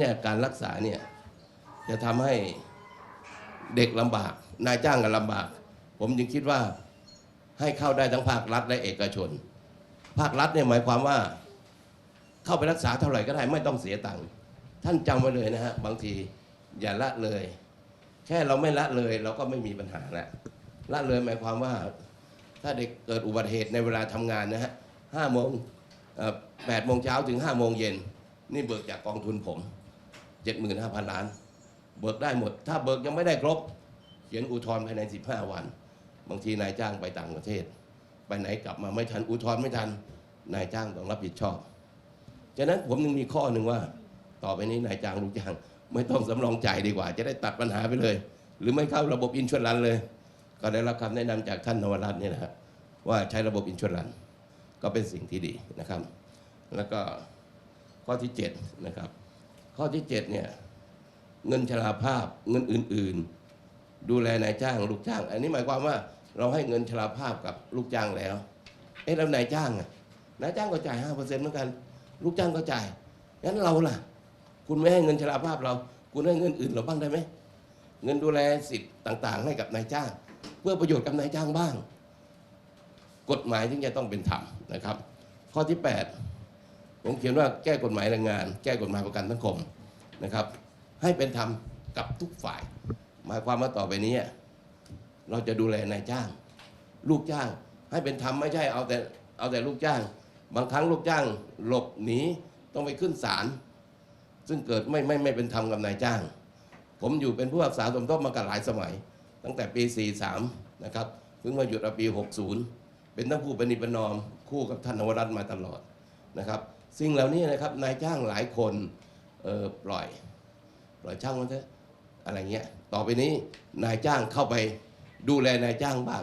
เนี่ยการรักษาเนี่ยจะทำให้เด็กลำบาก นายจ้างก็ลำบาก ผมจึงคิดว่าให้เข้าได้ทั้งภาครัฐและเอกชน ภาครัฐเนี่ยหมายความว่า เข้าไปรักษาเท่าไหร่ก็ได้ไม่ต้องเสียตังค์ท่านจำไว้เลยนะฮะบางทีอย่าละเลย แค่เราไม่ละเลยเราก็ไม่มีปัญหาล้วละเลยหมายความว่า ถ้าเด็กเกิดอุบัติเหตุในเวลาทำงานนะฮะห้าโมงแปดโมงเช้าถึงห้าโมงเย็นนี่เบิกจากกองทุนผม เจ็ดหมื่นห้าพันล้าน เบิกได้หมด ถ้าเบิกยังไม่ได้ครบ เขียนอุทธรณ์ภายในสิบห้าวัน บางทีนายจ้างไปต่างประเทศ ไปไหนกลับมาไม่ทันอุทธรณ์ไม่ทันนายจ้างต้องรับผิดชอบฉะนั้นผมยังมีข้อหนึ่งว่า ต่อไปนี้นายจ้างลูกจ้างไม่ต้องสำรองจ่ายดีกว่า จะได้ตัดปัญหาไปเลย หรือไม่เข้าระบบอินชวรันเลย ก็ได้รับคำแนะนำจากท่านนวรัตน์เนี่ยนะครับว่าใช้ระบบอินชวรันก็เป็นสิ่งที่ดีนะครับ แล้วก็ข้อที่7นะครับ ข้อที่7เนี่ยเงินชราภาพเงินอื่น ๆ ดูแลนายจ้างลูกจ้าง อันนี้หมายความว่าเราให้เงินชราภาพกับลูกจ้างแล้ว เอ๊ะแล้วนายจ้างอะนายจ้างก็จ่ายห้าเปอร์เซ็นต์เหมือนกัน ลูกจ้างก็จ่ายงั้นเราล่ะ คุณไม่ให้เงินชราภาพเรา คุณให้เงินอื่นเราบ้างได้ไหมเงินดูแลสิทธิ์ต่าง ๆ ให้กับนายจ้าง เพื่อประโยชน์กับนายจ้างบ้าง กฎหมายที่จะต้องเป็นธรรมนะครับ ข้อที่ 8 ผมเขียนว่าแก้กฎหมายแรงงาน แก้กฎหมายประกันสังคมนะครับ ให้เป็นธรรมกับทุกฝ่าย หมายความว่าต่อไปนี้ เราจะดูแลนายจ้าง ลูกจ้าง ให้เป็นธรรมไม่ใช่เอาแต่เอาแต่ลูกจ้าง บางครั้งลูกจ้างหลบหนีต้องไปขึ้นศาลซึ่งเกิดไม่ไม่ไม่เป็นธรรมกับนายจ้าง ผมอยู่เป็นผู้รักษาสมทบมากันหลายสมัย ตั้งแต่ปี 43 นะครับเพิ่งมาหยุดอปี 60 เป็นทั้งผู้เป็นนิปนอมคู่กับท่านนวรัตน์มาตลอดนะครับ สิ่งเหล่านี้นะครับนายจ้างหลายคนเออปล่อย ปล่อยช่างมันเถอะอะไรเงี้ยต่อไปนี้นายจ้างเข้าไปดูแลนายจ้างบ้าง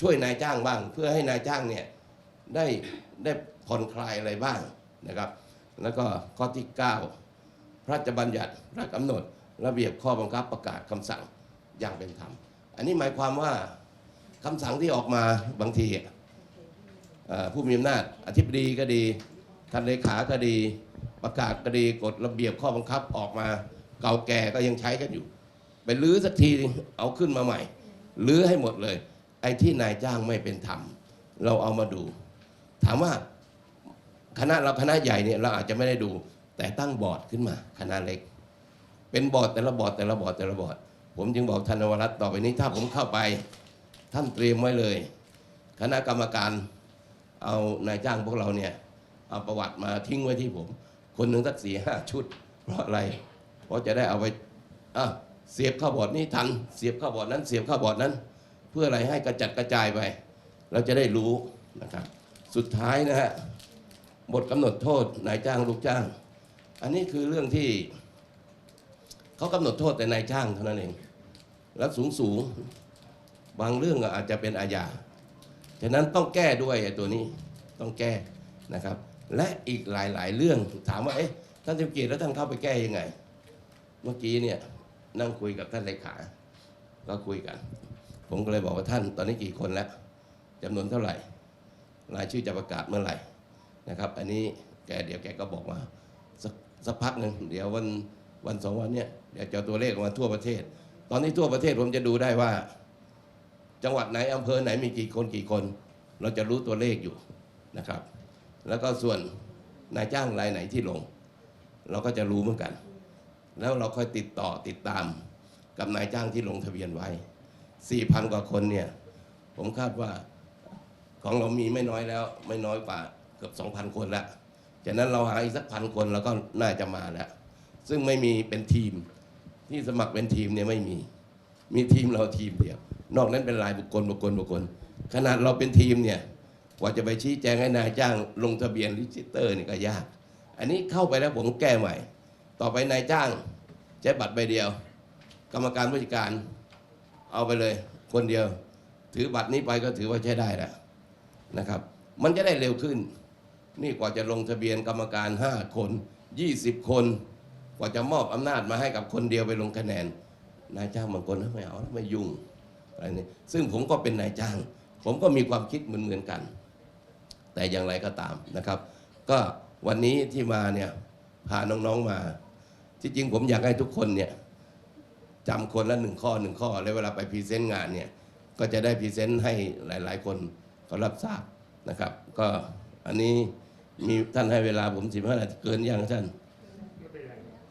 ช่วยนายจ้างบ้าง เพื่อให้นายจ้างเนี่ยได้ได้ผ่อนคลายอะไรบ้างนะครับ แล้วก็ข้อที่ 9 พระราชบัญญัติพระกำหนด ระเบียบข้อบังคับประกาศคำสั่งอย่างเป็นธรรม อันนี้หมายความว่าคำสั่งที่ออกมาบางทีผู้มีอำนาจอธิบดีก็ดี ท่านเลขาก็ดีประกาศก็ดีกฎระเบียบข้อบังคับออกมา เก่าแก่ก็ยังใช้กันอยู่ ไปลื้อสักทีเอาขึ้นมาใหม่ลื้อให้หมดเลย ไอ้ที่นายจ้างไม่เป็นธรรม เราเอามาดู ถามว่าคณะเราคณะใหญ่เนี่ยเราอาจจะไม่ได้ดู แต่ตั้งบอร์ดขึ้นมา คณะเล็ก เป็นบอร์ดแต่ละบอร์ดแต่ละบอร์ดแต่ละบอร์ดผมจึงบอกท่านนวรัตน์ต่อไปนี้ถ้าผมเข้าไป ท่านเตรียมไว้เลย คณะกรรมการเอานายจ้างพวกเราเนี่ย เอาประวัติมาทิ้งไว้ที่ผม คนหนึ่งสักสี่ห้าชุด เพราะอะไร เพราะจะได้เอาไปอะเสียบเข้าบอร์ดนี้ทัน เสียบเข้าบอร์ดนั้น เสียบเข้าบอร์ดนั้น เพื่ออะไรให้กระจัดกระจายไป เราจะได้รู้นะครับ สุดท้ายนะฮะบทกำหนดโทษนายจ้างลูกจ้าง อันนี้คือเรื่องที่เขากำหนดโทษแต่นายจ้างเท่านั้นเอง แล้วสูงสูงๆบางเรื่องอาจจะเป็นอาญา ฉะนั้นต้องแก้ด้วยไอ้ตัวนี้ต้องแก้นะครับ และอีกหลายๆ เรื่องถามว่าเอ๊ะท่านเจ้าเกียรติแล้วท่านเข้าไปแก้ยังไง เมื่อกี้เนี่ยนั่งคุยกับท่านเลขา ก็คุยกัน ผมก็เลยบอกว่าท่านตอนนี้กี่คนแล้วจำนวนเท่าไหร่ รายชื่อจะประกาศเมื่อไหร่นะครับ อันนี้แกเดี๋ยวแกก็บอกมาสักสักพักหนึ่งเดี๋ยววันวันสองวันเนี่ยเดี๋ยวจะเอตัวเลขออกมาทั่วประเทศ ตอนนี้ทั่วประเทศผมจะดูได้ว่า จังหวัดไหนอำเภอไหนมีกี่คนกี่คน เราจะรู้ตัวเลขอยู่นะครับ แล้วก็ส่วนนายจ้างรายไหนที่ลง เราก็จะรู้เหมือนกัน แล้วเราค่อยติดต่อติดตามกับนายจ้างที่ลงทะเบียนไว้ 4,000 กว่าคนเนี่ย ผมคาดว่าของเรามีไม่น้อยแล้ว ไม่น้อยกว่าเกือบ 2,000 คนแล้วจากนั้นเราหาอีกสักพันคนเราก็น่าจะมาแล้ว ซึ่งไม่มีเป็นทีมที่สมัครเป็นทีมเนี่ยไม่มี มีทีมเราทีมเดียว นอกนั้นเป็นรายบุคคลบุคคลบุคคล ขนาดเราเป็นทีมเนี่ย กว่าจะไปชี้แจงให้นายจ้างลงทะเบียนรีจิสเตอร์นี่ก็ยาก อันนี้เข้าไปแล้วผมแก้ใหม่ ต่อไปนายจ้างใช้บัตรใบเดียว กรรมการผู้จัดการ เอาไปเลย คนเดียว ถือบัตรนี้ไปก็ถือว่าใช้ได้แล้วนะครับ มันจะได้เร็วขึ้น นี่กว่าจะลงทะเบียนกรรมการ 5 คน 20 คน กว่าจะมอบอำนาจมาให้กับคนเดียวไปลงคะแนน นายจ้างบางคนไม่เอาไม่ยุ่งอะไรนี่ซึ่งผมก็เป็นนายจ้าง ผมก็มีความคิดเหมือนเหมือนๆกัน แต่อย่างไรก็ตามนะครับ ก็วันนี้ที่มาเนี่ยพาน้องๆมา ที่จริงผมอยากให้ทุกคนเนี่ยจำคนละหนึ่งข้อหนึ่งข้อ แล้วเวลาไปพรีเซนต์งานเนี่ยก็จะได้พรีเซนต์ให้หลาย ๆ คนเขารับทราบนะครับ ก็อันนี้มีท่านให้เวลาผมสิบห้านาทีเกินยังท่าน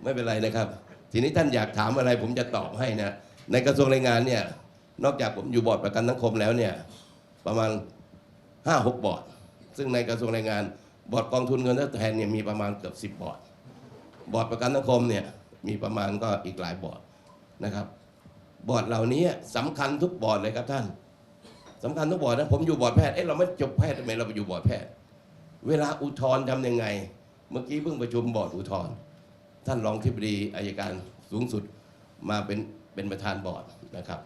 ไม่เป็นไรนะครับ ทีนี้ท่านอยากถามอะไร ผมจะตอบให้นะในกระทรวงแรงงานเนี่ยนอกจากผมอยู่บอร์ดประกันสังคมแล้วเนี่ยประมาณห้าหกบอร์ด ซึ่งในกระทรวงแรงงาน บอร์ดกองทุนเงินทดแทนเนี่ยมีประมาณเกือบสิบบอร์ด บอร์ดประกันสังคมเนี่ยมีประมาณก็อีกหลายบอร์ดนะครับ บอร์ดเหล่านี้สำคัญทุกบอร์ดเลยครับท่านสำคัญทุกบอร์ดนะผมอยู่บอร์ดแพทย์ เอ๊ะเราไม่จบแพทย์ทำไมเราไปอยู่บอร์ดแพทย์ เวลาอุทธรณ์ทำยังไง เมื่อกี้เพิ่งประชุมบอร์ดอุทธรณ์ ท่านรองทิบดีอายการสูงสุดมาเป็นเป็นประธานบอร์ดนะครับ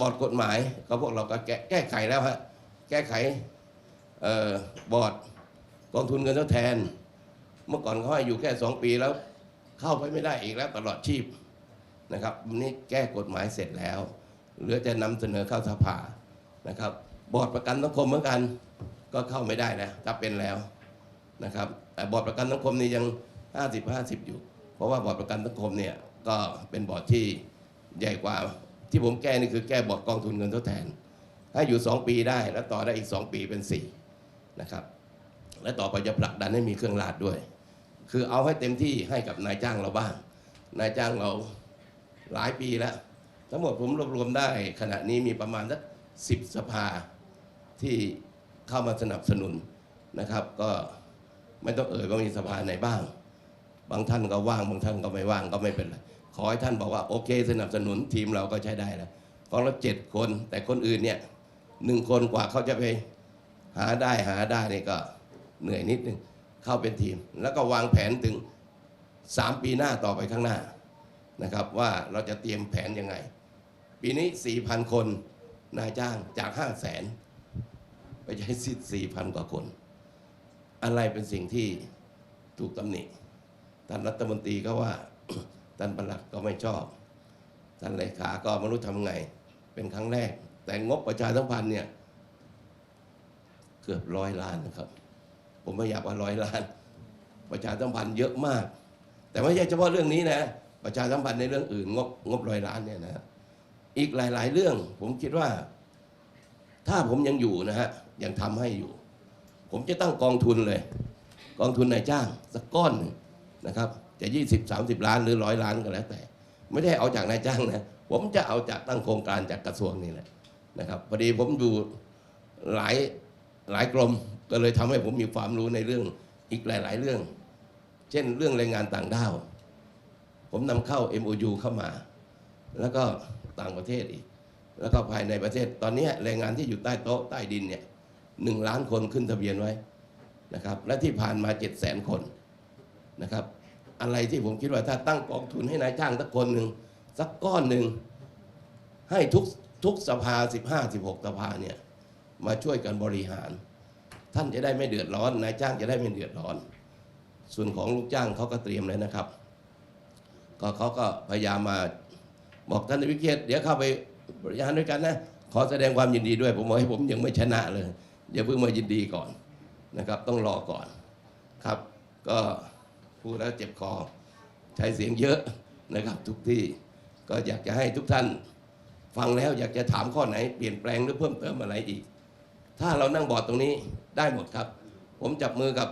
บอร์ดกฎหมายก็พวกเราก็แก้แก้ไขแล้วฮะแก้ไข บอร์ดกองทุนเงินทดแทน เมื่อก่อนเขาให้อยู่แค่สองปีแล้ว เข้าไปไม่ได้อีกแล้วตลอดชีพนะครับนนี้แก้กฎหมายเสร็จแล้ว เหลือจะนำเสนอเข้าสภานะครับ บอร์ดประกันสังคมเหมือนกันก็เข้าไม่ได้นะถ้าเป็นแล้วนะครับแต่บอร์ดประกันสังคมนี่ยัง 50 50 อยู่ เพราะว่าบอร์ดประกันสังคมเนี่ยก็เป็นบอร์ดที่ใหญ่กว่าที่ผมแก้นี่คือแก้บอร์ดกองทุนเงินทดแทนให้อยู่ 2 ปีได้แล้วต่อได้อีก 2 ปีเป็น 4 นะครับ และต่อไปจะผลักดันให้มีเครื่องราดด้วย คือเอาให้เต็มที่ให้กับนายจ้างเราบ้าง นายจ้างเราหลายปีแล้ว ทั้งหมดผมรวบรวมได้ ขณะนี้มีประมาณสักสิบสภาที่เข้ามาสนับสนุนนะครับ ก็ไม่ต้องเอ่ยว่ามีสภาไหนบ้าง บางท่านก็ว่างบางท่านก็ไม่ว่างก็ไม่เป็นไรขอให้ท่านบอกว่าโอเค สนับสนุนทีมเราก็ใช้ได้แล้วของเราเจ็ดคน แต่คนอื่นเนี่ยหนึ่งคนกว่าเขาจะไป หาได้หาได้นี่ก็เหนื่อยนิดนึงเข้าเป็นทีม แล้วก็วางแผนถึง 3 ปีหน้าต่อไปข้างหน้านะครับ ว่าเราจะเตรียมแผนยังไง ปีนี้ 4,000 คนนายจ้างจาก 5 0 0แสนไปใช้สิทธิ์4,000 กว่าคน อะไรเป็นสิ่งที่ถูกตำหนิท่านรัฐมนตรีก็ว่าท่านประหลัดก็ไม่ชอบท่านเลขาก็ไม่รู้ทำไง เป็นครั้งแรก แต่งบประชาสัมพันธ์เนี่ย เกือบร้อยล้านนะครับ ผมไม่อยากว่าร้อยล้าน ประชาสัมพันธ์เยอะมาก แต่ไม่ใช่เฉพาะเรื่องนี้นะ ประชาสัมพันธ์ในเรื่องอื่นงบงบร้อยล้านเนี่ยนะอีกหลาย ๆ เรื่องผมคิดว่า ถ้าผมยังอยู่นะฮะยังทำให้อยู่ ผมจะตั้งกองทุนเลย กองทุนนายจ้างสักก้อนนะครับจะ20 30ล้านหรือร้อยล้านก็แล้วแต่ ไม่ได้เอาจากนายจ้างนะผมจะเอาจากตั้งโครงการจากกระทรวงนี่แหละนะครับพอดีผมดูหลาย หลายกรมก็เลยทำให้ผมมีความรู้ในเรื่องอีกหลาย ๆ เรื่อง เช่นเรื่องแรงงานต่างด้าว ผมนำเข้า MOU เข้ามา แล้วก็ต่างประเทศอีก แล้วก็ภายในประเทศ ตอนนี้แรงงานที่อยู่ใต้โต๊ะใต้ดินเนี่ยหนึ่งล้านคนขึ้นทะเบียนไว้นะครับ และที่ผ่านมา7 0 0 0 0 0คนนะครับ อะไรที่ผมคิดว่าถ้าตั้งกองทุนให้นายจ้างสักคนหนึ่งสักก้อนหนึ่งให้ทุกทุกสภา 15 16 สภาเนี่ย มาช่วยกันบริหาร ท่านจะได้ไม่เดือดร้อนนายจ้างจะได้ไม่เดือดร้อน ส่วนของลูกจ้างเขาก็เตรียมเลยนะครับ ก็เขาก็พยายามมาบอกท่านวิเกียรติเดี๋ยวเข้าไปบริหารด้วยกันนะขอแสดงความยินดีด้วย ผมบอกให้ผมยังไม่ชนะเลยอย่าเพิ่งมายินดีก่อนนะครับ ต้องรอก่อนครับ ก็พูดแล้วเจ็บคอใช้เสียงเยอะนะครับ ทุกที่ก็อยากจะให้ทุกท่านฟังแล้วอยากจะถามข้อไหนเปลี่ยนแปลงหรือเพิ่มเติมอะไรอีก ถ้าเรานั่งบอร์ดตรงนี้ได้หมดครับ ผมจับมือกับ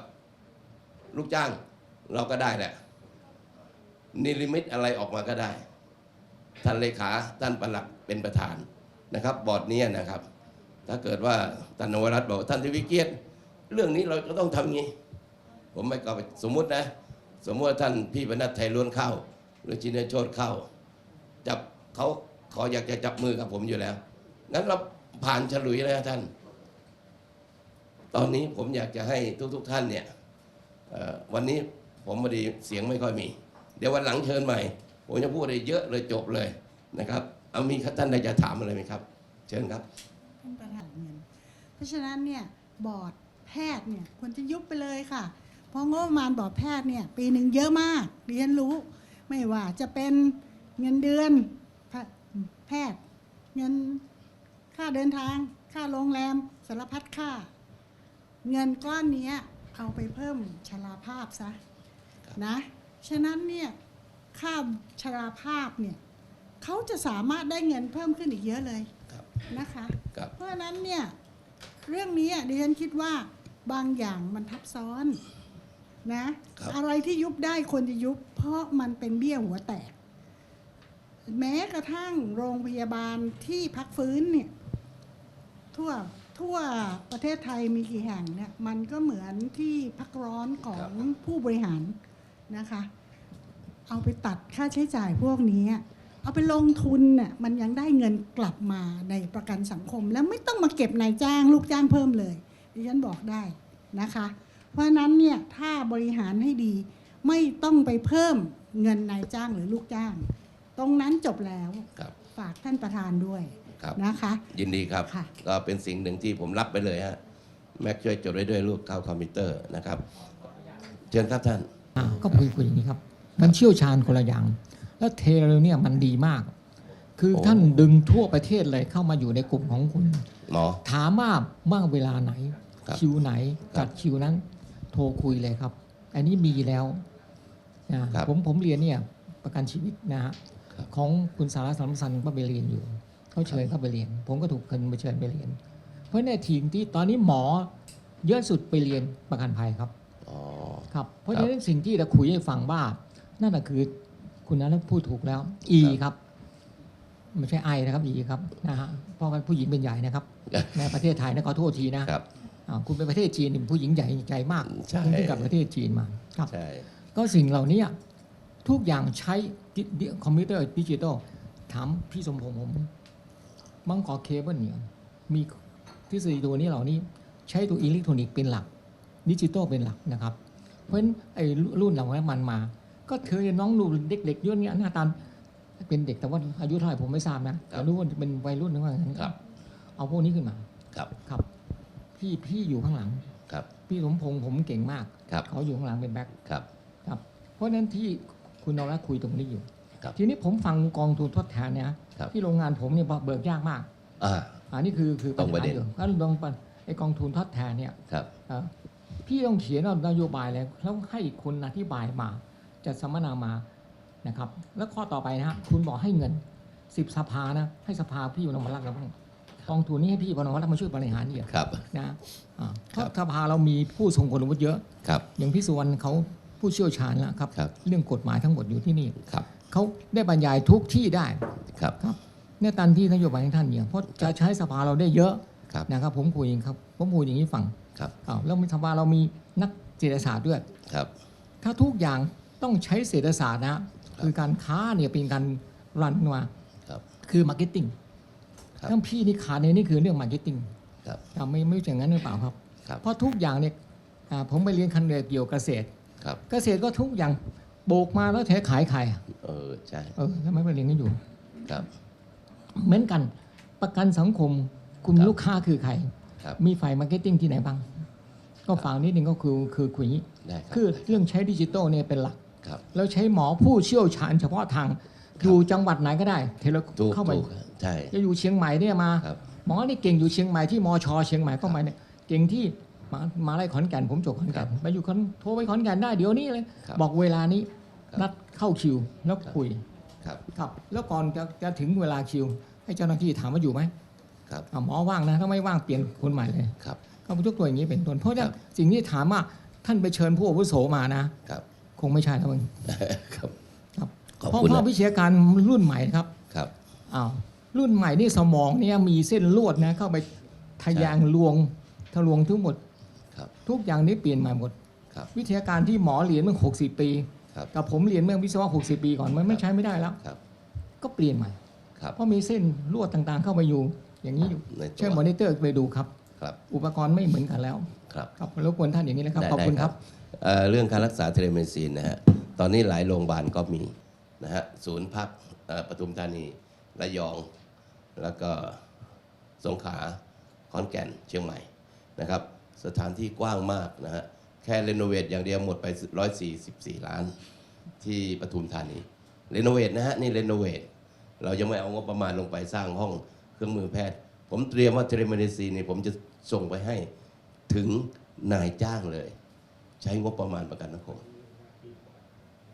ลูกจ้าง เราก็ได้แหละนิลิมิตอะไรออกมาก็ได้ ท่านเลขาท่านประหลัดเป็นประธานนะครับ บอร์ดนี้นะครับ ถ้าเกิดว่าท่านนวรัตน์บอกท่านทวิเกียรติเรื่องนี้เราก็ต้องทำงี้ ผมไม่ก็สมมุตินะ สมมติว่าท่านพี่บรรณัฐไทยล้วนเข้า หรือจินโชตเข้า จับเขาขออยากจะจับมือกับผมอยู่แล้วงั้นเราผ่านฉลุยแล้วท่าน ตอนนี้ผมอยากจะให้ทุกๆท่านเนี่ยวันนี้ผมพอดีเสียงไม่ค่อยมี เดี๋ยววันหลังเชิญใหม่ ผมจะพูดอะไรเยอะเลยจบเลยนะครับ เอามีท่านใดจะถามอะไรไหมครับ เชิญครับท่านประธานเงินเพราะฉะนั้นเนี่ยบอร์ดแพทย์เนี่ยควรจะยุบไปเลยค่ะ เพราะงบประมาณบอร์ดแพทย์เนี่ยปีหนึ่งเยอะมากเรียนรู้ ไม่ว่าจะเป็นเงินเดือนแพทย์เงินค่าเดินทาง ค่าโรงแรมสารพัดค่า เงินก้อนเนี้ยเอาไปเพิ่มชราภาพซะนะ ฉะนั้นเนี่ยค่าชราภาพเนี่ยเขาจะสามารถได้เงินเพิ่มขึ้นอีกเยอะเลยครับนะคะครับเพราะฉะนั้นเนี่ยเรื่องนี้อะดิฉันคิดว่าบางอย่างมันทับซ้อนนะครับอะไรที่ยุบได้ควรจะยุบ เพราะมันเป็นเบี้ยหัวแตก แม้กระทั่งโรงพยาบาลที่พักฟื้นเนี่ยทั่ว ทั่วประเทศไทยมีกี่แห่งเนี่ยมันก็เหมือนที่พักร้อนของครับผู้บริหารนะคะ เอาไปตัดค่าใช้จ่ายพวกนี้ เอาไปลงทุนน่ะมันยังได้เงินกลับมาในประกันสังคม แล้วไม่ต้องมาเก็บนายจ้างลูกจ้างเพิ่มเลยดิฉันบอกได้นะคะ เพราะฉะนั้นเนี่ยถ้าบริหารให้ดีไม่ต้องไปเพิ่มเงินนายจ้างหรือลูกจ้าง ตรงนั้นจบแล้วครับฝากท่านประธานด้วย ครับ นะคะยินดีครับ ค่ะ ก็เป็นสิ่งหนึ่งที่ผมรับไปเลยฮะ แม็กช่วยจดไว้ด้วยลูกเข้าคอมพิวเตอร์นะครับ เชิญครับท่าน อ่าก็คุยคุยอย่างนี้ครับ มันเชี่ยวชาญคนละอย่าง แล้วเทเลเนี่ยมันดีมาก คือโอ้ ท่านดึงทั่วประเทศเลยเข้ามาอยู่ในกลุ่มของคุณ หมอ ถามว่าว่างเวลาไหน ครับคิวไหนครับจัดคิวนั้น โทรคุยเลยครับ อันนี้มีแล้วนะครับผมผมเรียนเนี่ยประกันชีวิตนะฮะครับ ของคุณสารสัมสันก็ไปเรียนอยู่ เขาเชิญเข้าไปเรียน ผมก็ถูกเชิญไปเชิญไปเรียน เพราะในทีมที่ตอนนี้หมอเยอะสุดไปเรียนประกันภัยครับอ๋อครับ เพราะครับฉะนั้นสิ่งที่เราคุยให้ฟังว่า นั่นน่ะคือคุณนั้นพูดถูกแล้ว E ครับไม่ใช่ I นะครับ E ครับนะฮะเพราะว่าผู้หญิงเป็นใหญ่นะครับ ในประเทศไทยนะขอโทษทีนะครับอ่าคุณเป็นประเทศจีนนี่ผู้หญิงใหญ่ใหญ่มากใช่คุณเพิ่งกลับประเทศจีนมาครับใช่ก็สิ่งเหล่านี้ทุกอย่างใช้ดิดิคอมพิวเตอร์ดิจิตอลถามพี่สมพงษ์ผม มังกรเคเบิลเนี่ยมีทฤษฎีตัวนี้เหล่านี้ใช้ตัวอิเล็กทรอนิกส์เป็นหลัก ดิจิตอลเป็นหลักนะครับ เพราะฉะนั้นไอ้รุ่นเหล่านั้นมันมา ก็เธอน้องลูกเด็กๆยุ่นเนี้ยหน้าตาเป็นเด็กแต่ว่าอายุเท่าไหร่ผมไม่ทราบนะแต่รู้ว่าเป็นวัยรุ่นนึกว่าอย่างนั้นครับ เอาพวกนี้ขึ้นมาครับครับ พี่พี่อยู่ข้างหลังครับ พี่สมพงษ์ผมเก่งมากครับเขาอยู่ข้างหลังเป็นแบ็คครับครับ เพราะฉะนั้นที่คุณนรัตน์คุยตรงนี้อยู่ ครับ ทีนี้ผมฟังกองทุนทดแทนเนี่ยนะครับที่โรงงานผมเนี่ยเบิกยากมากอ่า อันนี้คือคือตรงประเด็นญหาอยู่ก็ลองปัญไอ้กองทุนทดแทนเนี่ยครับ เอ่อพี่ต้องเขียนว่านโยบายแล้วแล้วให้คุณอธิบายมาจัดสัมมนามานะครับ แล้วข้อต่อไปนะฮะคุณบอกให้เงินสิบสภานะให้สภาพี่วนมารักเราบ้างกองทุนนี้ให้พี่วนมารักมาช่วยบริหารเนี่ยครับ นะอ่าเพครัราะบสภาเรามีผู้ทรงคุณวุฒิเยอะ ครับ อย่างพี่สุวรรณเขาผู้เชี่ยวชาญแล้วครับ ครับ เรื่องกฎหมายทั้งหมดอยู่ที่นี่ ครับ เขาได้บรรยายทุกที่ได้ครับเนี่ยตันที่นโยบายของท่านเนี่ยเพราะจะใช้สภาเราได้เยอะครับนะครับ ผมคุยเองครับ ผมคุยอย่างนี้ฟังครับอ้าวแล้วมีสภาเรามีนักเศรษฐศาสตร์ด้วยครับ ถ้าทุกอย่างต้องใช้เศรษฐศาสตร์นะคือการค้าเนี่ยเป็นการรันมาครับคือมาร์เก็ตติ้งครับทั้งพี่นี่ขาดในนี่คือเรื่องมาร์เก็ตติ้งครับไม่ไม่อย่างนั้นหรือเปล่าครับครับเพราะทุกอย่างเนี่ยอ่าผมไปเรียนคันเรือเกี่ยวกับเกษตรครับเกษตรก็ทุกอย่าง โบกมาแล้วแถขายใครอะเออใช่เออทำไมไปเรียนกันอยู่ครับ เหมือนกันประกันสังคมกลุ่มครับลูกค้าคือใครครับมีฝ่ายมาร์เก็ตติ้งที่ไหนบ้าง ก็ฝากนิดนึงก็คือคือคุยอย่างนี้ได้ครับคือเรื่องใช้ดิจิตอลเนี่ยเป็นหลักครับแล้วใช้หมอผู้เชี่ยวชาญเฉพาะทางอยู่จังหวัดไหนก็ได้เทเลถูกเข้าไปถูกใช่จะอยู่เชียงใหม่เนี่ยมาครับหมอนี่เก่งอยู่เชียงใหม่ที่มชเชียงใหม่ก็มาเนี่ยเก่งที่มามาไล่ขอนแก่นผมจบขอนแก่นไปอยู่ขอนโทรไปขอนแก่นได้เดี๋ยวนี้เลยครับบอกเวลานี้ครับ นัดเข้าคิวแล้วครับคุยครับครับแล้วก่อนจะจะถึงเวลาคิว ให้เจ้าหน้าที่ถามว่าอยู่ไหมครับอะหมอว่างนะถ้าไม่ว่างเปลี่ยนคนใหม่เลยครับ ก็ยกตัวอย่างนี้เป็นต้นเพราะฉะนั้ครันบสิ่งที่ถามว่าท่านไปเชิญผู้อาวุโสมานะครับ คงไม่ใช่แล้วมึงครับครับขอบเพราะคุณเพนะราะวิชาการรุ่นใหม่ครับครับ อ้าวรุ่นใหม่นี่สมองเนี่ยมีเส้นลวดนะเข้าไปทะยางลวงทะลวงทั้งหมด ครับ ทุกอย่างนี้เปลี่ยนใหม่หมด ครับ วิทยาการที่หมอเรียนเมื่อ60 ปี ครับกับผมเรียนเมื่อวิศวะ 60 ปีก่อนมันไม่ใช้ไม่ได้แล้วครับก็เปลี่ยนใหม่ครับเพราะมีเส้นลวดต่างๆ เข้าไปอยู่ อย่างนี้อยู่ในตัเช่นวมอนิเตอร์ไปดูครับครับ อุปกรณ์ไม่เหมือนกันแล้ว ครับครับรบกวนท่านอย่างนี้นะครับได้ขอบคุณได้ครับเอ่อเรื่องการรักษาเทเลเมดิซีนนะฮะ ตอนนี้หลายโรงพยาบาลก็มีนะฮะ ศูนย์พักเอ่อปทุมธานี ระยอง แล้วก็สงขลา ขอนแก่น เชียงใหม่นะครับ สถานที่กว้างมากนะฮะ แค่รีโนเวทอย่างเดียวหมดไป 144 ล้านที่ปทุมธานีรีโนเวทนะฮะนี่รีโนเวทเรายังไม่เอางบประมาณลงไปสร้างห้องเครื่องมือแพทย์ ผมเตรียมว่าเทเลเมดิซีนนี่ผมจะส่งไปให้ถึงนายจ้างเลย ใช้งบประมาณประกันสังคม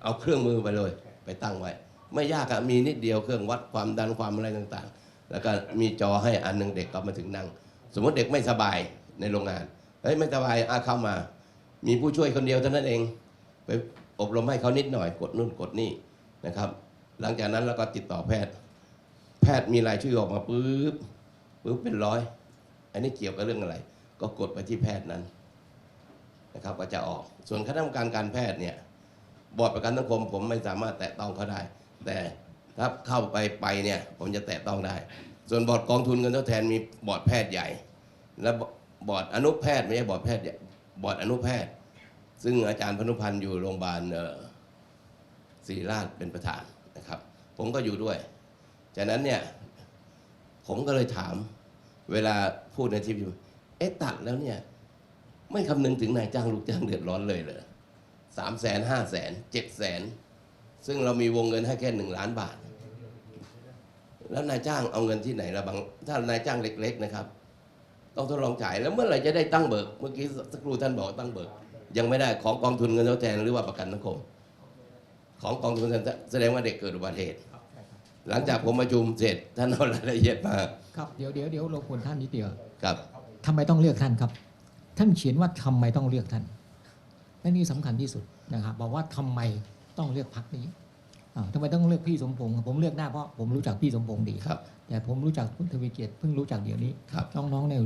เอาเครื่องมือไปเลย ไปตั้งไว้ ไม่ยากอะมีนิดเดียวเครื่องวัดความดันความอะไรต่างๆ แล้วก็มีจอให้อันหนึงเด็กก็มาถึงนั่ง สมมติเด็กไม่สบายในโรงงานเฮ้ยไม่สบายอาเข้ามา มีผู้ช่วยคนเดียวเท่านั้นเอง ไปอบรมให้เขานิดหน่อยกดนู่นกดนี่นะครับ หลังจากนั้นเราก็ติดต่อแพทย์ แพทย์มีรายชื่อออกมาปุ๊บปุ๊บเป็นร้อย อันนี้เกี่ยวกับเรื่องอะไร ก็กดไปที่แพทย์นั้นนะครับก็จะออก ส่วนคณะกรรมการการแพทย์เนี่ยบอร์ดประกันสังคมผมไม่สามารถแตะต้องเขาได้ แต่ถ้าเข้าไปไปเนี่ยผมจะแตะต้องได้ ส่วนบอร์ดกองทุนเงินทดแทนมีบอร์ดแพทย์ใหญ่ และบอร์ดอนุแพทย์ไม่ใช่บอร์ดแพทย์ใหญ่ บอร์ดอนุแพทย์ ซึ่งอาจารย์พนุพันธ์อยู่โรงพยาบาลศิริราชเป็นประธานนะครับ ผมก็อยู่ด้วย จากนั้นเนี่ยผมก็เลยถามเวลาพูดในทีวีเอ๊ะตัดแล้วเนี่ยไม่คำนึงถึงนายจ้างลูกจ้างเดือดร้อนเลยเหรอสามแสนห้าแสนเจ็ดแสนซึ่งเรามีวงเงินให้แค่หนึ่งล้านบาท แล้วนายจ้างเอาเงินที่ไหนละบางถ้านายจ้างเล็ก ๆ นะครับ ต้องทดลองจ่ายแล้วเมื่อไหร่จะได้ตั้งเบิก เมื่อกี้สักครู่ท่านบอกตั้งเบิก ยังไม่ได้ของกองทุนเงินทดแทนหรือว่าประกันสังคม ของกองทุนเงินทดแสดงว่าเด็กเกิดอุบัติเหตุหลังจากผมประชุมเสร็จท่านเอารายละเอียดมาครับเดี๋ยวเดี๋ยวเดี๋ยวรบกวนท่านนิดเดียวครับทำไมต้องเลือกท่านครับ ท่านเขียนว่าทำไมต้องเลือกท่านและนี่สำคัญที่สุดนะครับบอกว่าทำไมต้องเลือกพักนี้อ่า ทำไมต้องเลือกพี่สมพงษ์ผมเลือกหน้าเพราะผมรู้จักพี่สมพงษ์ดีครับ แต่ผมรู้จักคุณทวีเกียรติเพิ่งรู้จักเดี๋ยวนี้ครับน้องๆเนี่ย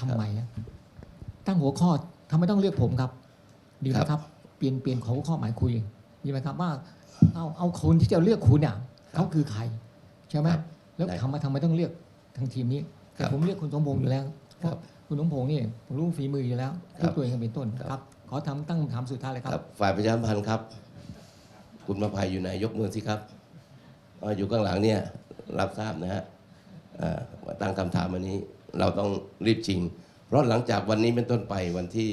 ทำไมอะตั้งหัวข้อทำไมต้องเลือกผมครับ ดีไหมครับ เปลี่ยนเปลี่ยนหัวข้อหมายคุยดีไหมครับว่าเอาเอาคนที่จะเลือกคุณเนี่ยเขาคือใครใช่ไหมครับแล้วได้ทำไมทำไมต้องเลือกทางทีมนี้ครัแต่บผมเลือกคุณสมพงษ์อยู่แล้วเพครัราะบคุณสมพงษ์นี่ผมรู้ฝีมืออยู่แล้วครัยบกตัวเองเป็นต้นครับครับขอทำตั้งคำถามสุดท้ายเลยคครัรับบฝ่ายประชาสัมพันธ์ครับ คุณมาภัยอยู่ไหนยกมือสิครับออยู่ข้างหลังเนี่ยรับทราบนะฮะตั้งคำถามวันนี้เราต้องรีบจริง เพราะหลังจากวันนี้เป็นต้นไปวันที่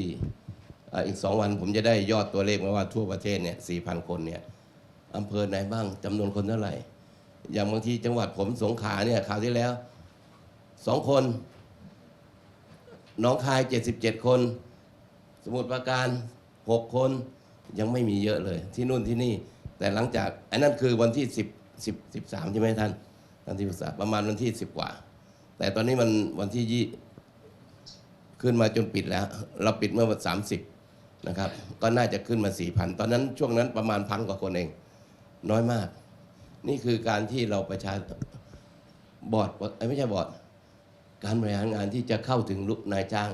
อีกสองวันผมจะได้ยอดตัวเลขมาว่าทั่วประเทศเนี่ยสี่พันคนเนี่ยอำเภอไหนบ้างจำนวนคนเท่าไหร่ อย่างบางทีจังหวัดผมสงขลาเนี่ยคราวที่แล้วสองคนน้องคายเจ็ดสิบเจ็ดคน สมุทรปราการหกคนยังไม่มีเยอะเลย ที่นู่นที่นี่ แต่หลังจากอันนั้นคือวันที่สิบสิบสิบสามใช่ไหมท่านวันที่สิบสาประมาณวันที่สิบกว่า แต่ตอนนี้มันวันที่ยี่ขึ้นมาจนปิดแล้ว เราปิดเมื่อวันสามสิบนะครับ ก็น่าจะขึ้นมาสี่พันตอนนั้นช่วงนั้นประมาณพันกว่าคนเอง น้อยมาก นี่คือการที่เราประชาบอร์ดเอ้ไม่ใช่บอร์ดการบริหารงานที่จะเข้าถึงลูกนายจ้าง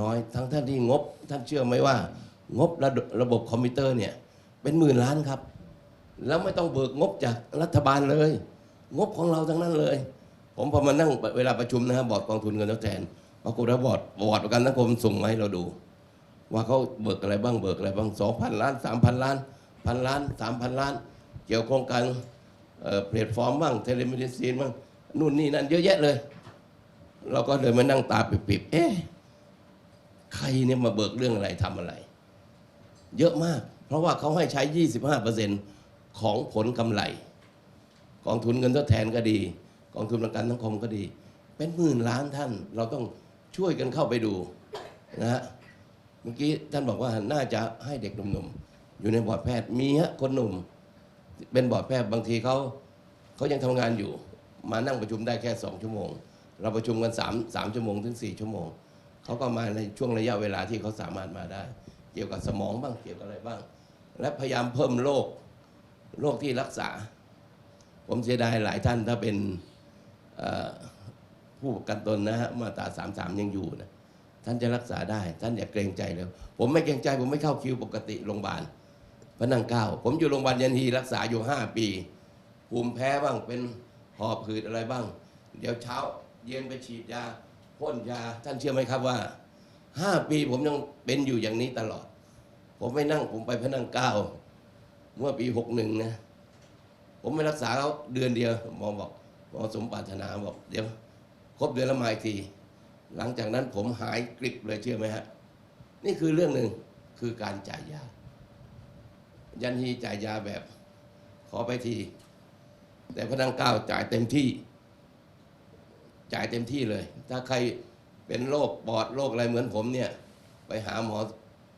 น้อยทั้งท่านที่งบ ท่านเชื่อไหมว่า งบระระบบคอมพิวเตอร์เนี่ย เป็นหมื่นล้านครับ แล้วไม่ต้องเบิกงบจากรัฐบาลเลย งบของเราทั้งนั้นเลย ผมพอมานั่งเวลาประชุมนะครับอร์ดกองทุนเงินทดแทนปรากฏว่าบอร์ดบอร์ดประกันสังคมส่งมาให้เราดู ว่าเขาเบิกอะไรบ้างเบิกอะไรบ้างสองพันล้านสามพันล้านพันล้านสามพันล้าน เกี่ยวโครงการเอ่อแพลตฟอร์มบ้างเทเลมดิซีนบ้างนู่นนี่นั่นเยอะแยะเลย เราก็เลยมานั่งตาปิบๆเอ๊ะใครเนี่ยมาเบิกเรื่องอะไรทำอะไร เยอะมาก เพราะว่าเขาให้ใช้25% ของผลกำไร กองทุนเงินทดแทนก็ดี กองทุนประกันสังคมก็ดี เป็นหมื่นล้านท่าน เราต้องช่วยกันเข้าไปดูนะฮะเมื่อกี้ท่านบอกว่าน่าจะให้เด็กหนุ่มๆอยู่ในบอร์ดแพทย์มีฮะคนหนุ่ม เป็นบอร์ดแพทย์บางทีเขาเขายังทำงานอยู่ มานั่งประชุมได้แค่สองชั่วโมง เราประชุมกันสามสามชั่วโมงถึงสี่ชั่วโมงเขาก็มาในช่วงระยะเวลาที่เขาสามารถมาได้ เกี่ยวกับสมองบ้างเกี่ยวกับอะไรบ้าง และพยายามเพิ่มโรค โรคที่รักษา ผมเสียดายหลายท่านถ้าเป็นผู้ประกันตนนะฮะมาตราสามสามยังอยู่นะท่านจะรักษาได้ ท่านอย่าเกรงใจเลยผมไม่เกรงใจ ผมไม่เข้าคิวปกติโรงพยาบาลพระนั่งเก้า ผมอยู่โรงพยาบาลยันฮีรักษาอยู่ห้าปีภูมิแพ้บ้างเป็นหอบหืดอะไรบ้าง เดี๋ยวเช้าเย็นไปฉีดยาพ่นยา ท่านเชื่อไหมครับว่าห้าปีผมยังเป็นอยู่อย่างนี้ตลอด ผมไปนั่งผมไปพระนั่งเก้า เมื่อปีหกหนึ่งนะผมไม่รักษาเขาเดือนเดียวหมอบอกหมอสมปรารถนาบอกเดี๋ยวครบเดือนละมาอีกที หลังจากนั้นผมหายกริบเลยเชื่อไหมฮะ นี่คือเรื่องหนึ่งคือการจ่ายยา ยันฮีจ่ายยาแบบขอไปที แต่พระนังเก้าจ่ายเต็มที่ จ่ายเต็มที่เลย ถ้าใครเป็นโรคปอดโรคอะไรเหมือนผมเนี่ย ไปหาหมอ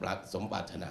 ปรักสมปรารถนา